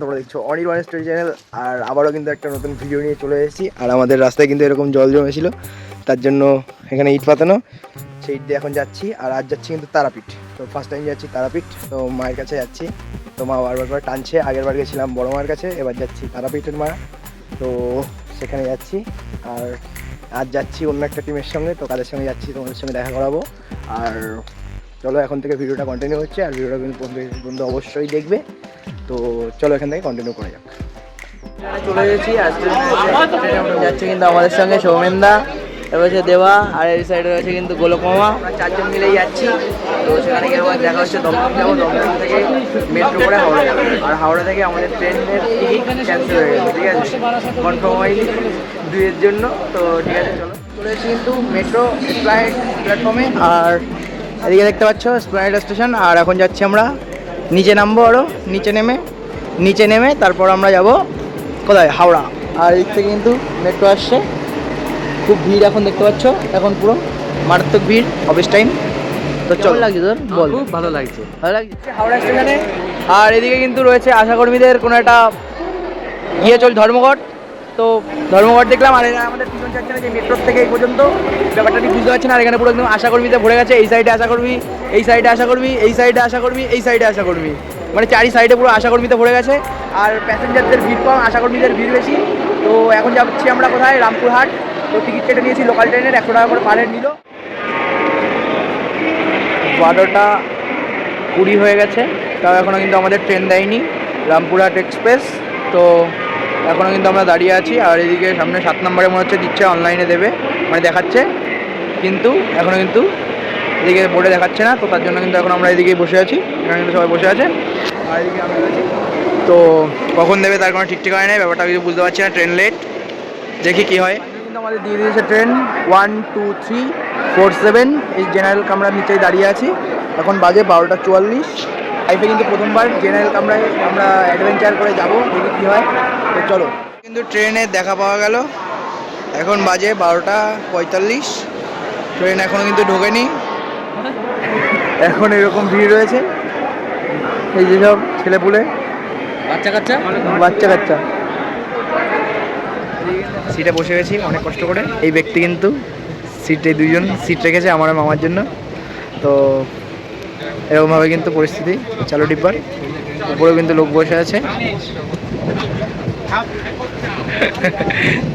দেখছ Anirban story channel, আর আবারও কিন্তু একটা নতুন ভিডিও নিয়ে চলে এসেছি। আর আমাদের রাস্তায় কিন্তু এরকম জল জমেছিল, তার জন্য এখানে ইট পাতানো, সেই ইট দিয়ে এখন যাচ্ছি। আর আজ যাচ্ছি কিন্তু তারাপীঠ। তো ফার্স্ট টাইম যাচ্ছি তারাপীঠ, তো মায়ের কাছে যাচ্ছি। তো মা বারবার টানছে আগের বার গেছিলাম বড় মায়ের কাছে, এবার যাচ্ছি তারাপীঠের মা। তো সেখানে যাচ্ছি, আর আজ যাচ্ছি অন্য একটা টিমের সঙ্গে, তো কাদের সঙ্গে যাচ্ছি তোমাদের সঙ্গে দেখা করাবো। আর চলো, এখন থেকে ভিডিওটা কন্টিনিউ হচ্ছে, আর ভিডিওটা কিন্তু বন্ধু বন্ধু অবশ্যই দেখবে। তো চলো এখান থেকে কন্টিনিউ করা যাক। চলে এসেছি, আজকে যাচ্ছে কিন্তু আমাদের সঙ্গে সৌমেনদা, এবার হচ্ছে দেওয়া আর এই সাইডে রয়েছে কিন্তু গোলক মামা চারজন মিলেই যাচ্ছি, তো সেখানে গিয়ে আমার দেখা হচ্ছে দমদম যাব দমদম থেকে মেট্রো করে হাওড়া যাব। আর হাওড়া থেকে আমাদের ট্রেনের টিকিট ক্যান্সেল হয়ে গেছে, ঠিক আছে? কনফার্ম হয়নি দুইয়ের জন্য, তো ঠিক আছে, চলো। চলে এসেছি কিন্তু মেট্রো স্প্লাইড প্ল্যাটফর্মে আর এদিকে দেখতে পাচ্ছ স্প্লাইড স্টেশন আর এখন যাচ্ছি আমরা নিচে নামবো আরও নিচে নেমে নিচে নেমে তারপর আমরা যাব কোথায়? হাওড়া। আর এদিক থেকে কিন্তু মেট্রো আসছে। খুব ভিড় এখন দেখতে পাচ্ছ এখন পুরো মারাত্মক ভিড় অফিস টাইম তো চল। লাগছে তোর? বল। খুব ভালো লাগছে। ভালো লাগছে? হাওড়া স্টেশনে। আর এদিকে কিন্তু রয়েছে আশাকর্মীদের কোনো একটা ইয়ে চল ধর্মঘট। তো ধর্মঘট দেখলাম, আর আমাদের পিছন চাচ্ছে না যে মেট্রোর থেকে এই পর্যন্ত, ব্যাপারটা ঠিক বুঝতে পারছি না, আর এখানে পুরো একদম আশাকর্মীতে ভরে গেছে, এই সাইডে আশাকর্মী, এই সাইডে আশাকর্মী, এই সাইডে আশাকর্মী, এই সাইডে আশাকর্মী। মানে চারি সাইডে পুরো আশাকর্মীতে ভরে গেছে, আর প্যাসেঞ্জারদের ভিড় কম, আশাকর্মীদের ভিড় বেশি। তো এখন যাচ্ছি আমরা কোথায়? রামপুরহাট। তো টিকিট কেটে নিয়েছি লোকাল ট্রেনের একশো টাকা করে পার হেড নিল। বারোটা কুড়ি হয়ে গেছে, তাও এখনও কিন্তু আমাদের ট্রেন দেয়নি। রামপুরহাট এক্সপ্রেস তো এখনও কিন্তু আমরা দাঁড়িয়ে আছি, আর এদিকে সামনে সাত নম্বরে মনে হচ্ছে দিচ্ছে অনলাইনে দেবে মানে দেখাচ্ছে। কিন্তু এখনও কিন্তু এদিকে বোর্ডে দেখাচ্ছে না, তো তার জন্য কিন্তু এখন আমরা এদিকে বসে আছি, এখানে কিন্তু সবাই বসে আছে। আর এদিকে আমরা রয়েছি তো কখন দেবে তার কোনো ঠিক নেই, ব্যাপারটা কিছু বুঝতে পারছি না ট্রেন লেট দেখি কি হয়। কিন্তু আমাদের দিয়ে দিয়েছে train one two three four seven এই জেনারেল কামরার নিচেই দাঁড়িয়ে আছি। এখন বাজে বারোটা চুয়াল্লিশ। লাইফে কিন্তু প্রথমবার জেনারেল কামরায় আমরা অ্যাডভেঞ্চার করে যাব দেখি কী হয়। তো চলো। কিন্তু ট্রেনে দেখা পাওয়া গেল। এখন বাজে বারোটা পঁয়তাল্লিশ। ট্রেন এখনও কিন্তু ঢোকেনি। এখন এরকম ভিড় রয়েছে। এই যেসব ছেলেপুলে বাচ্চা কাচ্চা? বাচ্চা কাচ্চা। সিটে বসে গেছি অনেক কষ্ট করে। এই ব্যক্তি কিন্তু সিটে দুজন সিট রেখেছে আমার মামার জন্য। তো এরকমভাবে কিন্তু পরিস্থিতি চালু ডিব্বার। উপরেও কিন্তু লোক বসে আছে।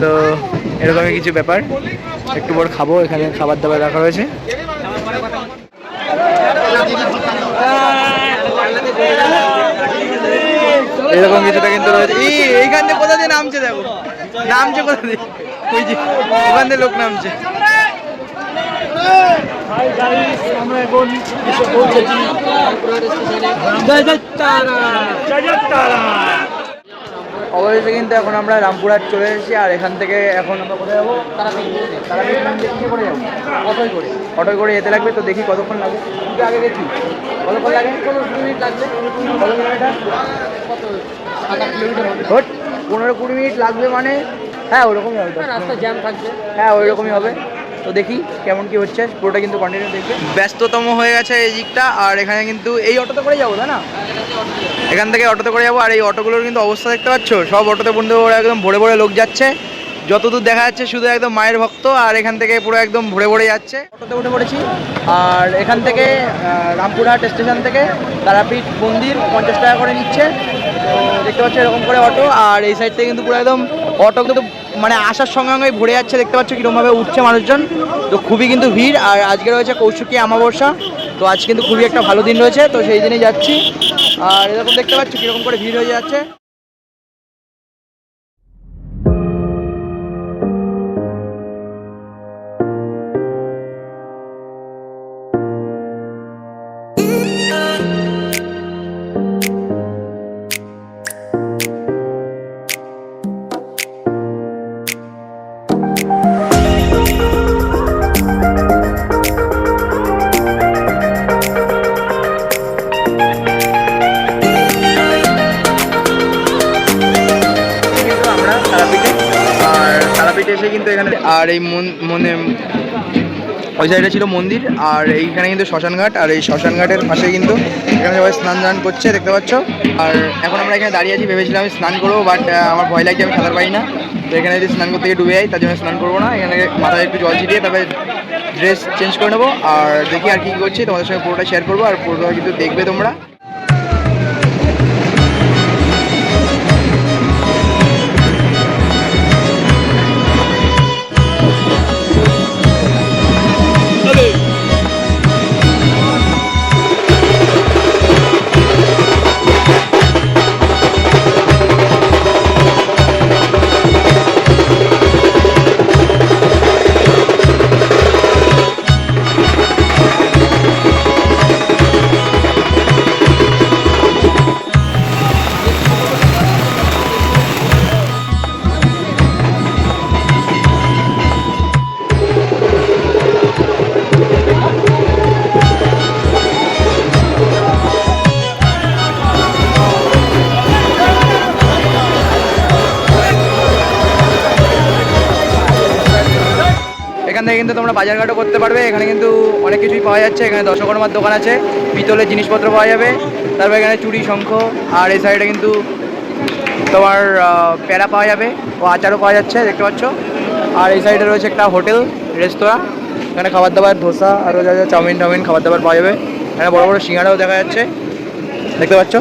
তো এরকমই কিছু ব্যাপার। একটু পর খাব, এখানে খাবার দাবার রাখা রয়েছে। এরকম কিছুটা কিন্তু রয়েছে। এইখান থেকে কোথা দিয়ে নামছে দেখো? নামছে কোথা দিয়ে? ওই যে, ওখান দিয়ে লোক নামছে। অবশেষে কিন্তু এখন আমরা রামপুরহাট চলে এসেছি আর এখান থেকে এখন আমরা কোথায় যাব? তারাপীঠ মন্দির কি করে যাব অটোয় করে। অটোয় করে যেতে লাগবে তো দেখি কতক্ষণ লাগে। কিন্তু আগে কতক্ষণ লাগে? কুড়ি মিনিট লাগবে কত পনেরো কুড়ি মিনিট লাগবে মানে। হ্যাঁ ওরকমই হবে। রাস্তা জ্যাম থাকবে। হ্যাঁ ওইরকমই হবে। তো দেখি কেমন কি হচ্ছে পুরোটা কিন্তু কন্টিনিউ দেখবে। ব্যস্ততম হয়ে গেছে এই দিকটা আর এখানে কিন্তু এই অটোতে করে যাব তাই না? এখান থেকে অটোতে করে যাব আর এই অটোগুলোর কিন্তু অবস্থা দেখতে পাচ্ছ? সব অটোতে বন্ধু একদম ভরে ভরে লোক যাচ্ছে। যতদূর দেখা যাচ্ছে শুধু একদম মায়ের ভক্ত আর এখান থেকে পুরো একদম ভরে ভরে যাচ্ছে। অটোতে উঠে পড়েছি আর এখান থেকে রামপুরহাট স্টেশন থেকে তারাপীঠ মন্দির পঞ্চাশ টাকা করে নিচ্ছে। দেখতে পাচ্ছ এরকম করে অটো আর এই সাইড থেকে কিন্তু পুরো একদম অটো কিন্তু মানে আসার সঙ্গে সঙ্গে ভরে যাচ্ছে, দেখতে পাচ্ছ কীরকমভাবে উঠছে মানুষজন। তো খুবই কিন্তু ভিড়, আর আজকে রয়েছে কৌশিকী আমাবস্যা তো আজ কিন্তু খুবই একটা ভালো দিন রয়েছে, তো সেই দিনেই যাচ্ছি। আর এরকম দেখতে পাচ্ছ কীরকম করে ভিড় হয়ে যাচ্ছে। এসে কিন্তু এখানে আর এই মন ওই সাইডে ছিল মন্দির, আর এইখানে কিন্তু শ্মশানঘাট, আর এই শ্মশানঘাটের পাশে কিন্তু এখানে সবাই স্নান দান করছে, দেখতে পাচ্ছ? আর এখন আমরা এখানে দাঁড়িয়ে আছি, ভেবেছিলাম আমি স্নান করব বাট আমার ভয় লাগছে, আমি সাঁতার পারি না। তো এখানে যদি স্নান করতে গিয়ে ডুবে যাই, তার জন্য স্নান করব না। এখানে মাথায় একটু জল ছিটিয়ে তবে ড্রেস চেঞ্জ করে নেব। আর দেখি আর কি করছি, তোমাদের সঙ্গে পুরোটা শেয়ার করব, আর পুরোটা কিন্তু দেখবে তোমরা। এখান থেকে কিন্তু তোমরা বাজারঘাটও করতে পারবে। এখানে কিন্তু অনেক কিছুই পাওয়া যাচ্ছে। এখানে দশকর্মার দোকান আছে। পিতলের জিনিসপত্র পাওয়া যাবে। তারপর এখানে চুড়ি শঙ্খ আর এই সাইডে কিন্তু তোমার প্যারা পাওয়া যাবে ও আচারও পাওয়া যাচ্ছে দেখতে পাচ্ছ। আর এই সাইডে রয়েছে একটা হোটেল রেস্তোরাঁ। এখানে খাবার দাবার ধোসা আরও যা যা চাউমিন টাউমিন খাবার দাবার পাওয়া যাবে। এখানে বড় বড় সিঙ্গারাও দেখা যাচ্ছে। দেখতে পাচ্ছ?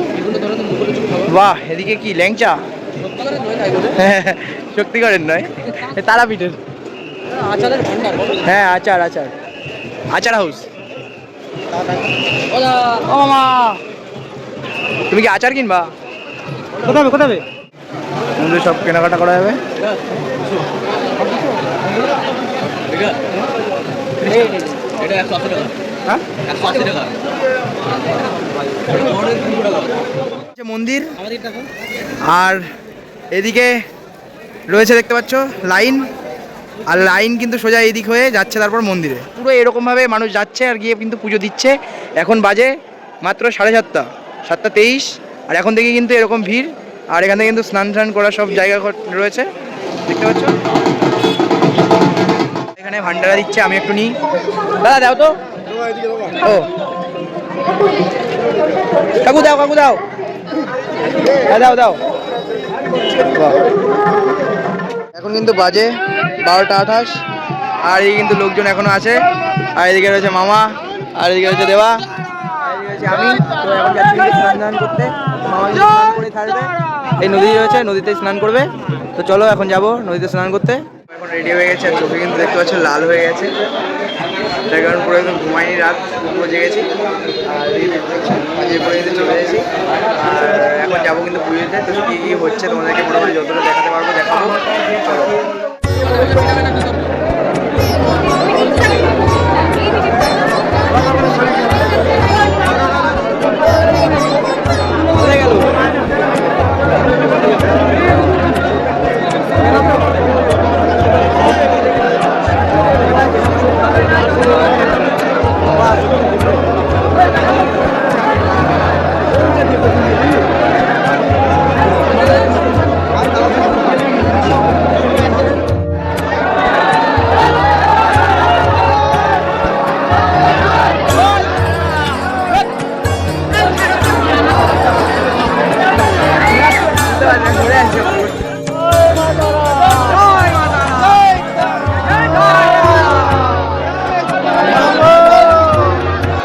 বাহ এদিকে কি ল্যাংচা? হ্যাঁ শক্তিগড়ের নয় তারাপীঠের। হ্যাঁ আচার আচার। আচার হাউস। ও মামা তুমি কি আচার কিনবা? কোথাবে কোথাবে বন্ধু সব কেনাকাটা করা যাবে। হ্যাঁ? মন্দির। আর এদিকে রয়েছে দেখতে পাচ্ছ লাইন। আর লাইন কিন্তু সোজা এদিক হয়ে যাচ্ছে তারপর মন্দিরে। পুরো এরকমভাবে মানুষ যাচ্ছে আর গিয়ে কিন্তু পুজো দিচ্ছে। এখন বাজে মাত্র সাড়ে সাতটা সাতটা তেইশ, আর এখন থেকে কিন্তু এরকম ভিড়, আর এখান কিন্তু স্নান টান করার সব জায়গা রয়েছে। দেখতে পাচ্ছ? এখানে ভান্ডারা দিচ্ছে, আমি একটু নিই। দাদা, দাও তো। ও। কাকু দাও কাকু দাও। দাও দাও। এখন কিন্তু বাজে বারোটা আঠাশ। আর এই কিন্তু লোকজন এখনও আছে। আর এদিকে রয়েছে মামা, আর এদিকে রয়েছে দেওয়া আমি। তো এখন স্নান করতে। মামা স্নান ছাড়বে। এই নদী রয়েছে, নদীতে স্নান করবে। তো চলো এখন যাব নদীতে স্নান করতে। এখন রেডি হয়ে গেছে। চোখে কিন্তু দেখতে পাচ্ছ লাল হয়ে গেছে। তার কারণ পুরো একদম ঘুমাইনি রাত পুরো জেগেছি আর পরে কিন্তু চলে এসেছি আর এখন যাব কিন্তু পুজোতে তো কী কী হচ্ছে তোমাদেরকে মোটামুটি যতটা দেখাতে পারব দেখাবো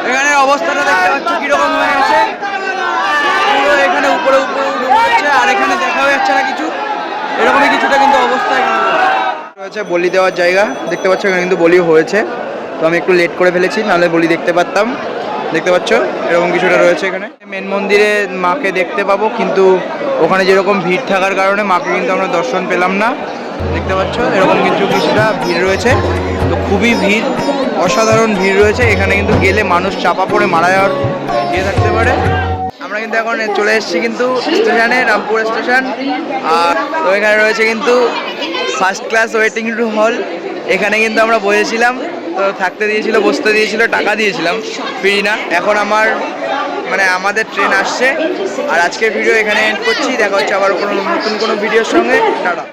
এখানে অবস্থাটা দেখতে পাচ্ছ কীরকম হয়ে গেছে এখানে উপরে উপরে উঠে যাচ্ছে আর এখানে দেখাও যাচ্ছে না কিছু। এরকমই কিছুটা কিন্তু অবস্থা বলি দেওয়ার জায়গা। দেখতে পাচ্ছ এখানে কিন্তু বলি হয়েছে। তো আমি একটু লেট করে ফেলেছি, নাহলে বলি দেখতে পারতাম। দেখতে পাচ্ছ? এরকম কিছুটা রয়েছে এখানে। মেন মন্দিরে মাকে দেখতে পাবো, কিন্তু ওখানে যেরকম ভিড় থাকার কারণে মাকে কিন্তু আমরা দর্শন পেলাম না। দেখতে পাচ্ছ? এরকম কিছু কিছুটা ভিড় রয়েছে। তো খুবই ভিড়, অসাধারণ ভিড় রয়েছে। এখানে কিন্তু গেলে মানুষ চাপা পড়ে মারা যাওয়ার ইয়ে থাকতে পারে। আমরা কিন্তু এখন চলে এসেছি কিন্তু স্টেশনে, রামপুর স্টেশন। আর তো এখানে রয়েছে কিন্তু ফার্স্ট ক্লাস ওয়েটিং রুম হল এখানে কিন্তু আমরা বসেছিলাম। তো থাকতে দিয়েছিল, বসতে দিয়েছিল, টাকা দিয়েছিলাম, ফ্রি না। এখন আমার মানে আমাদের ট্রেন আসছে। আর আজকের ভিডিও এখানে এন্ড করছি। দেখা হচ্ছে আবার কোনো নতুন কোনো ভিডিওর সঙ্গে। টাটা।